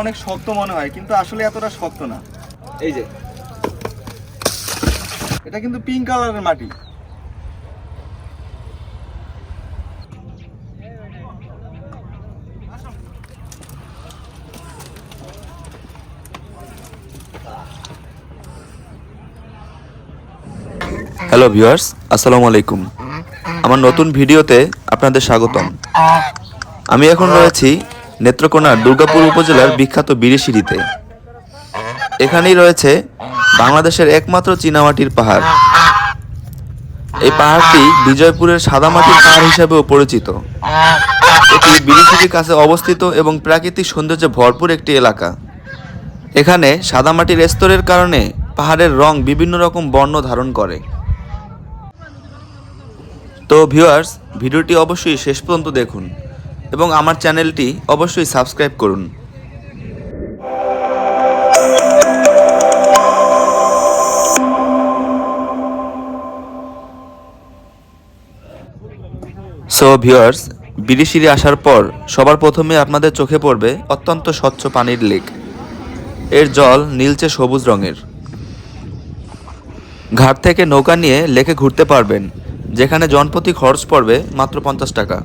অনেক শক্ত মনে হয়, কিন্তু আসলে এতটা শক্ত না। এই যে। এটা কিন্তু পিঙ্ক কালারের মাটি। হ্যালো ভিউয়ার্স আসসালামু আলাইকুম। আমার নতুন ভিডিওতে আপনাদের স্বাগতম। আমি এখন রয়েছি নেত্রকোনার দুর্গাপুর উপজেলার বিখ্যাত বিরিশিরিতে এখানেই রয়েছে বাংলাদেশের একমাত্র চীনামাটির পাহাড়। এই পাহাড়টি বিজয়পুরের সাদামাটির পাহাড় হিসেবেও পরিচিত। এটি বিরিশিরির কাছে অবস্থিত এবং প্রাকৃতিক সৌন্দর্যে ভরপুর একটি এলাকা। এখানে সাদামাটির স্তরের কারণে পাহাড়ের রং বিভিন্ন রকম বর্ণ ধারণ করে। তো ভিউয়ার্স ভিডিওটি অবশ্যই শেষ পর্যন্ত দেখুন। এবং আমার চ্যানেলটি অবশ্যই সাবস্ক্রাইব করুন। সো ভিউয়ার্স বিরিশিরি আসার পর সবার প্রথমে আপনাদের চোখে পড়বে অত্যন্ত স্বচ্ছ পানির লেক। এর জল নীলচে সবুজ রঙের। ঘাট থেকে নৌকা নিয়ে লেকে ঘুরতে পারবেন, যেখানে জনপ্রতি খরচ পড়বে মাত্র পঞ্চাশ টাকা।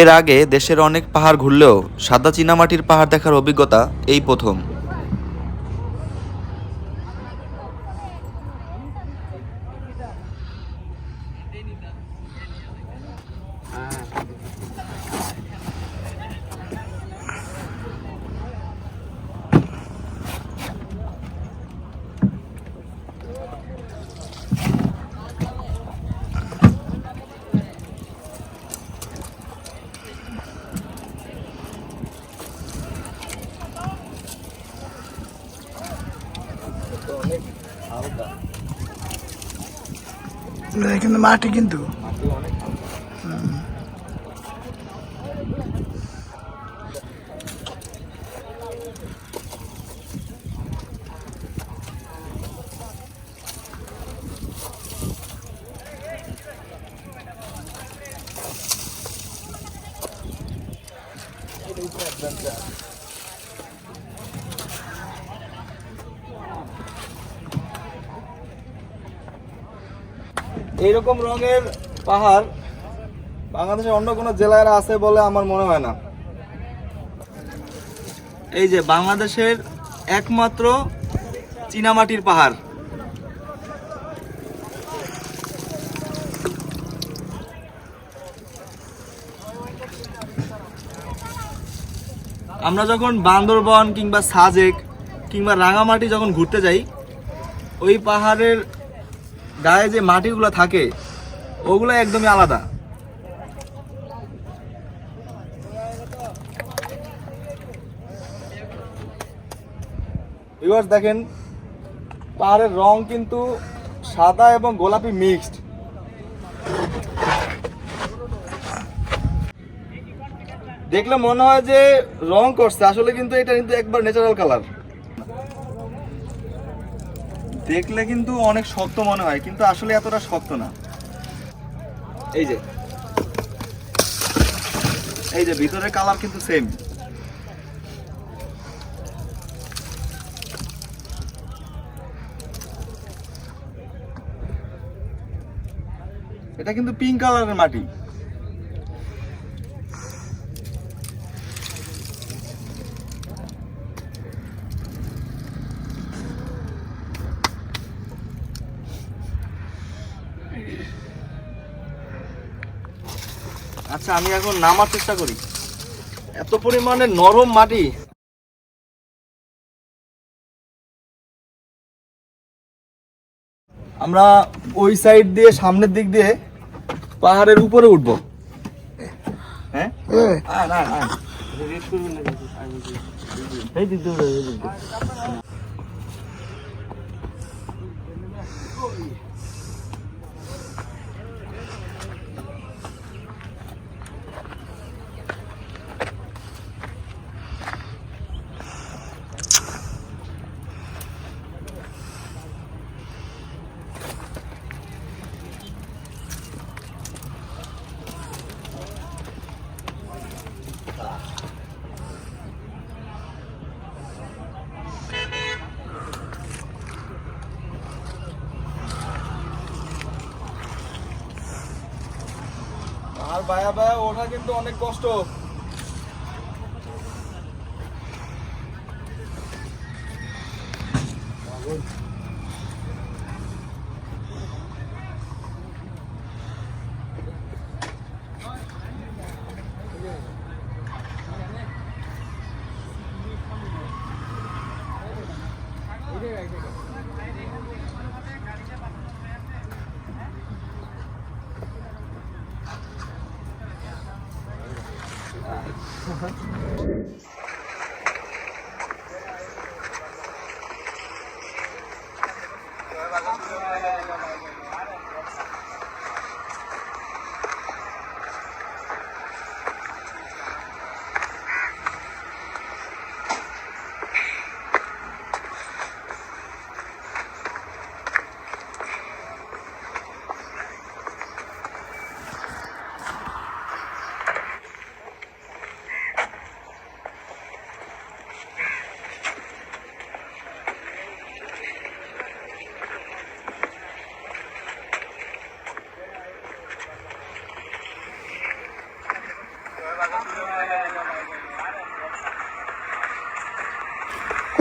এর আগে দেশের অনেক পাহাড় ঘুরলেও সাদা চীনামাটির পাহাড় দেখার অভিজ্ঞতা এই প্রথম। কিন্তু মাটি কিন্তু। এইরকম রঙের পাহাড় বাংলাদেশের অন্য কোনো জেলায় আছে বলে আমার মনে হয় না। এই যে বাংলাদেশের একমাত্র চীনামাটির পাহাড়। আমরা যখন বান্দরবন কিংবা সাজেক কিংবা রাঙামাটি যখন ঘুরতে যাই, ওই পাহাড়ের গায়ে যে মাটিগুলো থাকে, ওগুলো একদমই আলাদা। দেখেন, পাহাড়ের রং কিন্তু সাদা এবং গোলাপি মিক্সড দেখলে মনে হয় যে রং করছে, আসলে কিন্তু এটা কিন্তু একবার ন্যাচারাল কালার দেখলে কিন্তু অনেক শক্ত মনে হয়, কিন্তু আসলে এতটা শক্ত না। এই যে। এই যে, ভিতরের কালার কিন্তু সেম এটা কিন্তু পিঙ্ক কালারের মাটি। আচ্ছা আমি এখন নামার চেষ্টা করি। এত পরিমাণে নরম মাটি। আমরা ওই সাইড দিয়ে সামনের দিক দিয়ে পাহাড়ের উপরে উঠব। হ্যাঁ? আয়, আয়, বায়া বায়া ওঠা কিন্তু অনেক কষ্ট। Uhum.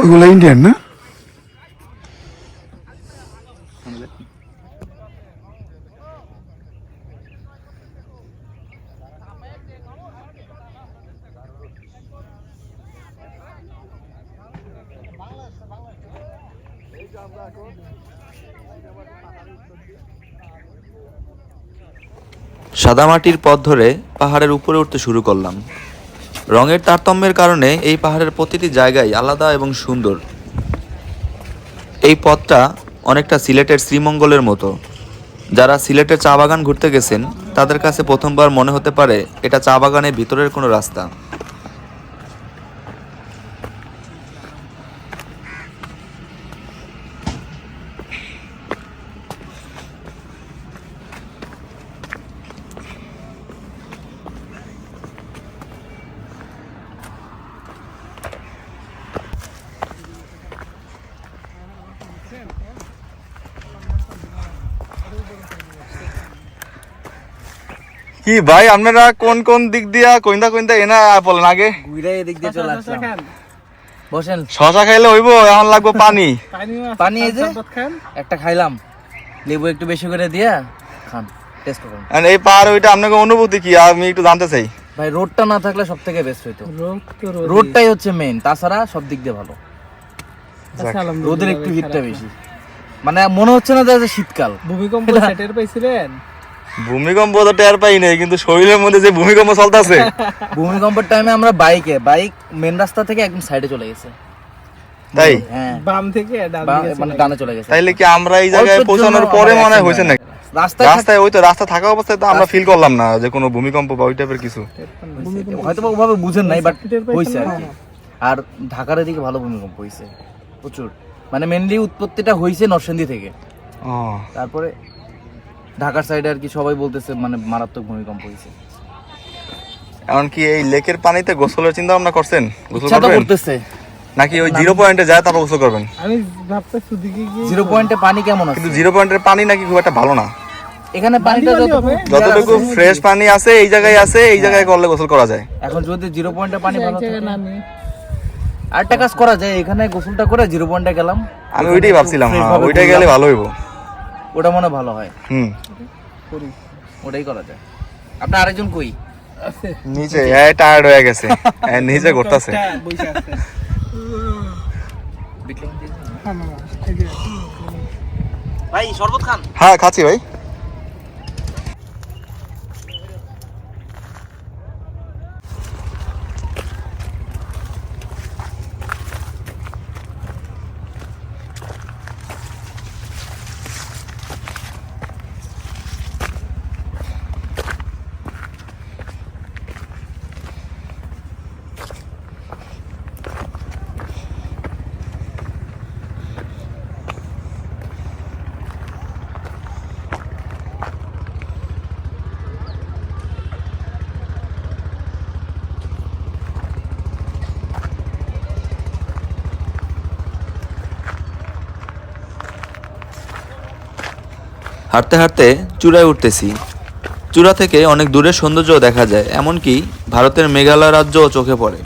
ওইগুলো ইন্ডিয়ান না? সাদামাটির পথ ধরে পাহাড়ের উপরে উঠতে শুরু করলাম। রঙের তারতম্যের কারণে এই পাহাড়ের প্রতিটি জায়গায় আলাদা এবং সুন্দর। এই পথটা অনেকটা সিলেটের শ্রীমঙ্গলের মতো। যারা সিলেটের চা বাগান ঘুরতে গেছেন, তাদের কাছে প্রথমবার মনে হতে পারে এটা চা বাগানের ভিতরের কোনো রাস্তা। কি ভাই আপনারা কোন কোন দিক দিয়া কইন্দা কইন্দা এনা বলেন আগে? ঘুরে এদিক দিয়ে চলে আসলাম। বসেন। শশা খাইলে হইব এখন লাগবে পানি। পানি এই যে? একটা খাইলাম। লেবু একটু বেশি করে দিয়া খান টেস্ট করুন। আর এই পাহাড় ওইটা আপনাকে অনুভূতি কি? আমি একটু জানতে চাই। ভাই রোডটা না থাকলে সব থেকে বেস্ট হইতো রোডটাই হচ্ছে মেইন তাছাড়া সব দিক দিয়ে ভালো। রোদের একটু হিটটা বেশি। মানে মনে হচ্ছে না যে শীতকাল। ভূমিকম্প সেটের পাইছিলেন? ভূমিকম্প তো টের পাই নাই কিন্তু শরীরের মধ্যে যে ভূমিকম্প চলতেছে। ভূমিকম্পের টাইমে আমরা বাইকে বাইক মেন রাস্তা থেকে একদম সাইডে চলে গেছে। তাই? হ্যাঁ। বাম থেকে ডান দিকে মানে ডানে চলে গেছে। তাইলে কি আমরা এই জায়গায় পৌঁছানোর পরে মনে হয় হয়েছে নাকি? রাস্তায় রাস্তায় ওই তো রাস্তা থাকা অবস্থায় তো আমরা ফিল করলাম না যে কোনো ভূমিকম্প বা ওই টাইপের কিছু। হয়তো ওভাবে বুঝেন নাই বাট হয়েছে আর কি। আর ঢাকার এদিকে ভালো ভূমিকম্প হয়েছে প্রচুর। মানে মেনলি উৎপত্তিটা হয়েছে নরসিংদী থেকে। ও। তারপরে ঢাকার সাইডে আর কি সবাই বলতেছে মানে মারাত্মক ভূমিকম্প হয়েছে। এমনকি এই লেকের পানিতে গোসলের চিন্তা ভাবনা করছেন? গোসল করবেন? করতেছে। নাকি ওই জিরো পয়েন্টে যায় তারপর গোসল করবেন? আমি ভাবতেছি দিকে গিয়ে জিরো পয়েন্টে পানি কেমন আছে? কিন্তু জিরো পয়েন্টের পানি নাকি খুব একটা ভালো না। এখানে পানিটা যত যতটুকু ফ্রেশ পানি আছে এই জায়গায় আছে এই জায়গায় করলে গোসল করা যায়। এখন যদি জিরো পয়েন্টে পানি ভালো থাকে। আরেকটা কাজ করা যায় এখানে গোসলটা করে জিরো পয়েন্টে গেলাম। আমি ওইটাই ভাবছিলাম হ্যাঁ ওইটাই গেলে ভালো হইব। ওটা মনে হয় ভালো হয়। হুম। করি। ওটাই করা যায়। আপনার আরেকজন কই? নিচে টায়ার্ড হয়ে গেছে। নিচে ঘুরতেছে। হ্যাঁ, ভাই শরবত খান। হ্যাঁ খাচ্ছি ভাই। হাঁটতে হাঁটতে চূড়ায় উঠতেছি। চূড়া থেকে অনেক দূরের সৌন্দর্য দেখা যায়, এমনকি ভারতের মেঘালয় রাজ্যও চোখে পড়ে।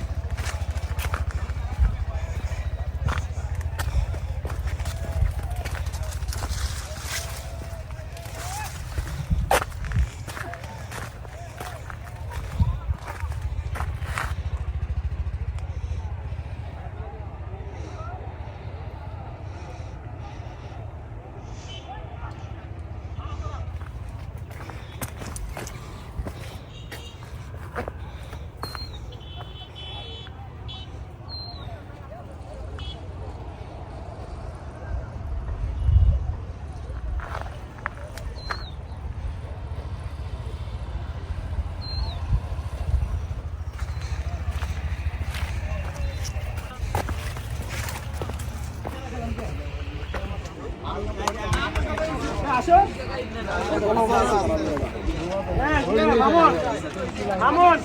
মামন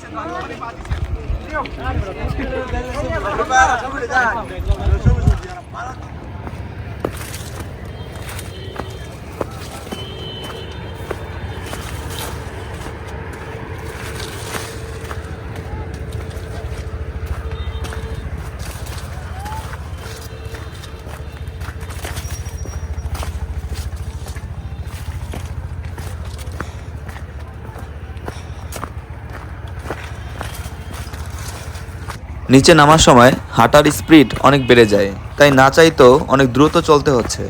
নিচে নামার সময় হাঁটার স্পিড অনেক বেড়ে যায়, তাই না চাইতেও অনেক দ্রুত চলতে হচ্ছে।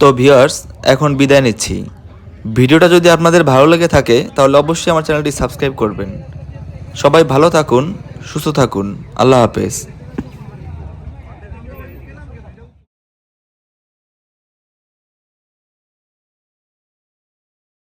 তো ভিউয়ার্স, এখন বিদায় নিচ্ছি। ভিডিওটা যদি আপনাদের ভালো লেগে থাকে, তাহলে অবশ্যই আমার চ্যানেলটি সাবস্ক্রাইব করবেন। সবাই ভালো থাকুন, সুস্থ থাকুন। আল্লাহ হাফেজ।